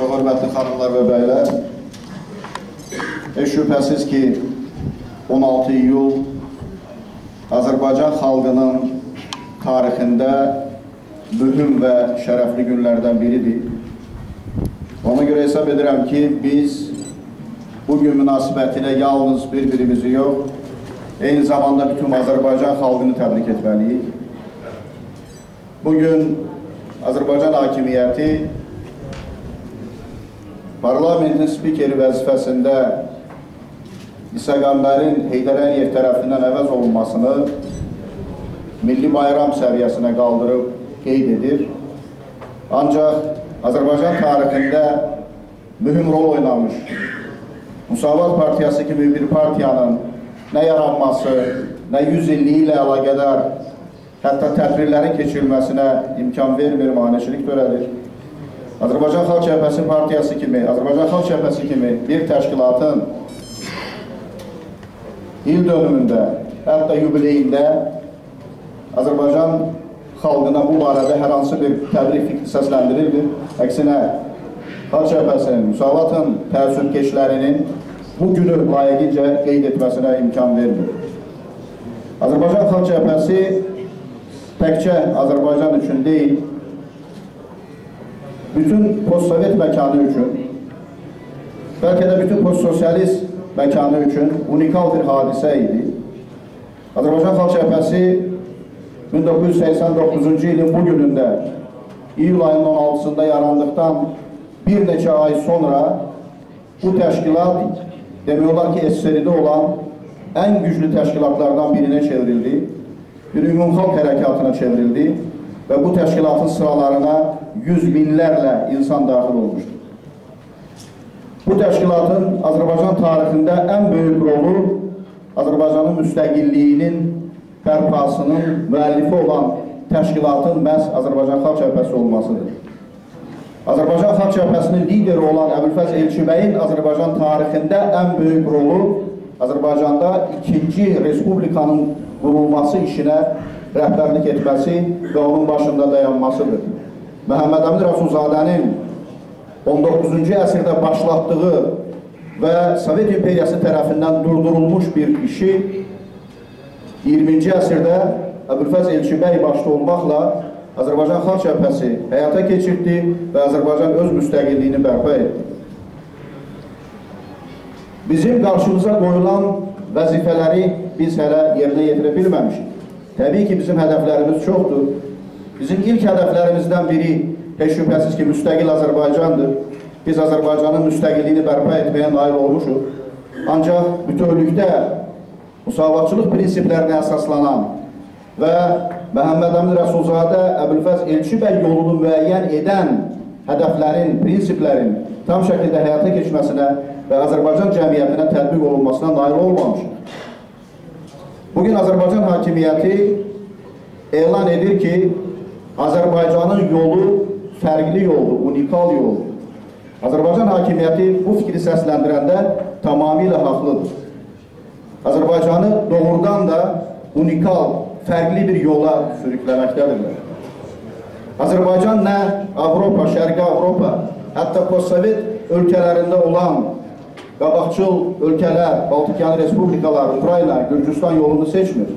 Çox hörmətli xanımlar və bəylər, heç şübhəsiz ki, 16 iyul Azərbaycan xalqının tarixində mühüm və şərəfli günlərdən biridir. Ona görə hesab edirəm ki, biz bugün münasibətilə yalnız bir-birimizi yox, eyni zamanda bütün Azərbaycan xalqını təbrik etməliyik. Bugün Azərbaycan hakimiyyəti parlamentin spikeri vəzifəsində İsa Qəmbərin Heydər Əliyev tərəfindən əvəz olunmasını milli bayram səviyyəsinə qaldırıb qeyd edir. Ancaq Azərbaycan tarixində mühüm rol oynamış Müsavat Partiyası kimi bir partiyanın nə yaranması, nə 100 illiyi ilə əlaqədar hətta tədbirlərin keçirilməsinə imkan vermir, maneçilik törədir. Azərbaycan Xalq Cəbhəsi Partiyası kimi, Azərbaycan Xalq Cəbhəsi kimi bir təşkilatın il dönümündə, hətta yubileyində Azərbaycan xalqına bu barədə hər hansı bir təbrik fikri səsləndirilmir. Əksinə, Xalq Cəbhəsinin, Müsavatın təəssübkeşlərinin bu günü layiqincə qeyd etməsinə imkan vermir. Azərbaycan Xalq Cəbhəsi təkcə Azərbaycan üçün deyil, bütün post-sovet məkanı üçün, bəlkə də bütün post-sosialist məkanı üçün unikal bir hadisə idi. Azərbaycan Xalq Cəbhəsi 1989-cu ilin bu günündə iyul ayının 16-sında yarandıqdan bir neçə ay sonra bu təşkilat demək olar ki, SSR-də olan ən güclü təşkilatlardan birinə çevrildi. Bir ümumxalq hərəkatına çevrildi və bu təşkilatın sıralarına yüz minlərlə insan daxil olmuşdur. Bu təşkilatın Azərbaycan tarixində ən böyük rolu Azərbaycanın müstəqilliyinin bərpasının müəllifi olan təşkilatın məhz Azərbaycan Xalq Cəbhəsi olmasıdır. Azərbaycan Xalq Cəbhəsinin lideri olan Əbülfəz Elçibəyin Azərbaycan tarixində ən böyük rolu Azərbaycanda ikinci respublikanın qurulması işinə rəhbərlik etməsi və onun başında dayanmasıdır. Məhəmməd Əmin Rəsulzadənin 19-cu əsrdə başlatdığı və Sovet İmperiyası tərəfindən durdurulmuş bir işi 20-ci əsrdə Əbülfəz Elçibəy başda olmaqla Azərbaycan Xalq Cəbhəsi həyata keçirdi və Azərbaycan öz müstəqilliyini bərpa etdi. Bizim qarşımıza qoyulan vəzifələri biz hələ yerinə yetirə bilməmişik. Təbii ki, bizim hədəflərimiz çoxdur. Bizim ilk hədəflərimizdən biri heç şübhəsiz ki, müstəqil Azərbaycandır. Biz Azərbaycanın müstəqilliyini bərpa etməyə nail olmuşuq. Ancaq bütövlükdə musavatçılıq prinsiplərinə əsaslanan və Məhəmməd Əmin Rəsulzadə Əbülfəz Elçibəy yolunu müəyyən edən hədəflərin, prinsiplərin tam şəkildə həyata keçməsinə və Azərbaycan cəmiyyətinə tətbiq olunmasına nail olmamışıq. Bugün Azərbaycan hakimiyyəti elan edir ki, Azərbaycanın yolu fərqli yoldur, unikal yoldur. Azərbaycan hakimiyyəti bu fikri səsləndirəndə tamamilə haqlıdır. Azərbaycanı doğrudan da unikal, fərqli bir yola sürükləməkdədirlər. Azərbaycan nə Avropa, Şərqi Avropa, hətta postsovet ölkələrində olan qabaqçıl ölkələr, Baltikan Respublikaları, Ukrayna, Gürcüstan yolunu seçmir.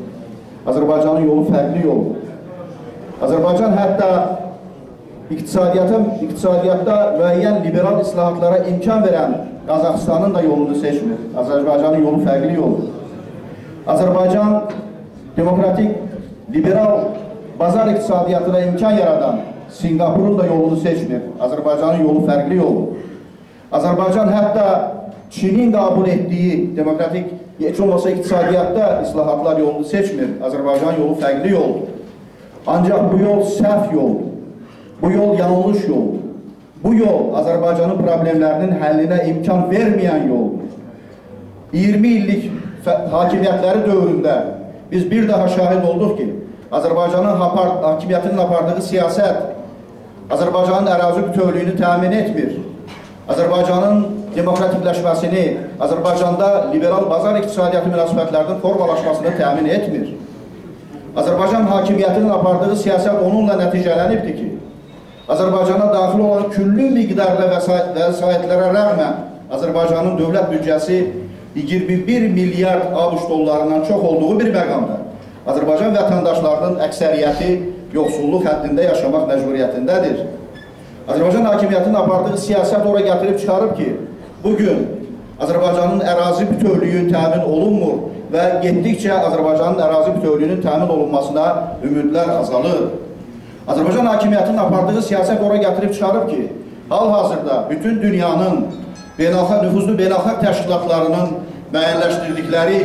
Azərbaycanın yolu fərqli yoldur. Azərbaycan hətta iqtisadiyyata, iqtisadiyyatda müəyyən liberal islahatlara imkan verən Qazaxıstanın da yolunu seçmir. Azərbaycanın yolu fərqli yoldur. Azərbaycan demokratik, liberal bazar iqtisadiyyatına imkan yaradan Singapurun da yolunu seçmir. Azərbaycanın yolu fərqli yoldur. Azərbaycan hətta Çinin qəbul etdiyi demokratik, heç olmasa iqtisadiyyatda islahatlar yolunu seçmir. Azərbaycan yolu fərqli yoldur. Ancaq bu yol səhv yoldur. Bu yol yanlış yoldur. Bu yol Azərbaycanın problemlərinin həllinə imkan verməyən yoldur. 20 illik hakimiyyətləri dövründə biz bir daha şahid olduq ki, Azərbaycanın hakimiyyətinin apardığı siyasət Azərbaycanın ərazi bütövlüyünü təmin etmir. Azərbaycanın demokratikləşməsini, Azərbaycanda liberal bazar iqtisadiyyatı münasibətlərinin formalaşmasını təmin etmir. Azərbaycan hakimiyyətinin apardığı siyasət onunla nəticələnibdir ki, Azərbaycana daxil olan küllü vəsait, vəsaitlərə rəğmən Azərbaycanın dövlət büdcəsi 21 milyard ABŞ dollarından çox olduğu bir məqamda Azərbaycan vətəndaşlarının əksəriyyəti yoxsulluq həddində yaşamaq məcburiyyətindədir. Azərbaycan hakimiyyətinin apardığı siyasət ora gətirib çıxarıb ki, bugün Azərbaycanın ərazi bütövlüyü təmin olunmur və getdikcə Azərbaycanın ərazi bütövlüyünün təmin olunmasına ümidlər azalır. Azərbaycan hakimiyyətinin apardığı siyasət ora gətirib çıxarıb ki, hal-hazırda bütün dünyanın beynəlxalq nüfuzlu beynəlxalq təşkilatlarının müəyyənləşdirdikləri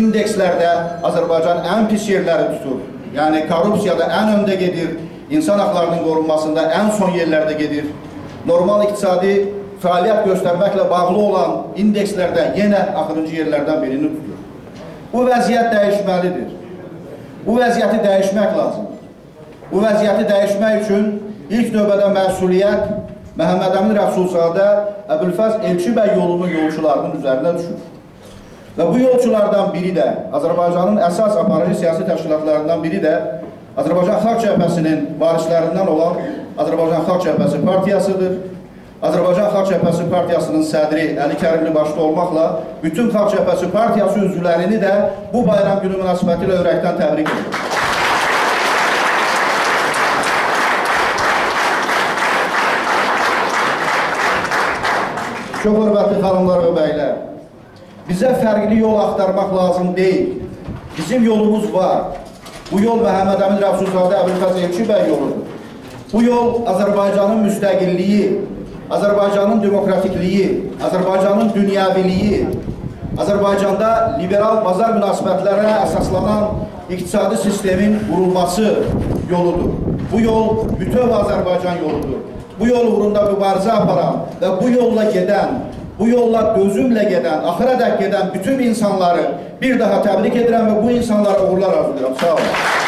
indekslərdə Azərbaycan ən pis yerləri tutur. Yəni korrupsiyada ən öndə gedir, insan haqlarının qorunmasında ən son yerlərdə gedir. Normal iqtisadi fəaliyyət göstərməklə bağlı olan indekslərdə yenə axırıncı yerlərdən birini tutur. Bu vəziyyət dəyişməlidir. Bu vəziyyəti dəyişmək lazımdır. Bu vəziyyəti dəyişmək üçün ilk növbədə məsuliyyət Məhəmməd Əmin Rəsulzadə Əbülfəz Elçibəy yolunun yolçularının üzərinə düşür. Və bu yolçulardan biri də, Azərbaycanın əsas aparıcı siyasi təşkilatlarından biri də Azərbaycan Xalq Cəbhəsinin varislərindən olan Azərbaycan Xalq Cəbhəsi partiyasıdır. Azərbaycan Xalq Cəbhəsi partiyasının sədri Əli Kərimli başda olmaqla bütün Xalq Cəbhəsi partiyası üzvlərini də bu bayram günü münasibəti ilə ürəkdən təbrik edir. Çox hörmətli xanımlar və bəylər, bizə fərqli yol axtarmaq lazım deyil. Bizim yolumuz var. Bu yol Məhəmməd Əmin Rəfsuzadə Əbülfəz Elçibəy yoludur. Bu yol Azərbaycanın müstəqilliyi, Azərbaycanın demokratikliyi, Azərbaycanın dünyaviliyi, Azərbaycanda liberal bazar münasibətlərə əsaslanan iqtisadi sistemin qurulması yoludur. Bu yol bütöv Azərbaycan yoludur. Bu yol uğrunda mübarizə aparan və bu yolla gedən, bu yolla dözümlə gedən, axıra dək gedən bütün insanları bir daha təbrik edirəm və bu insanlara uğurlar arzulayıram. Sağ olun.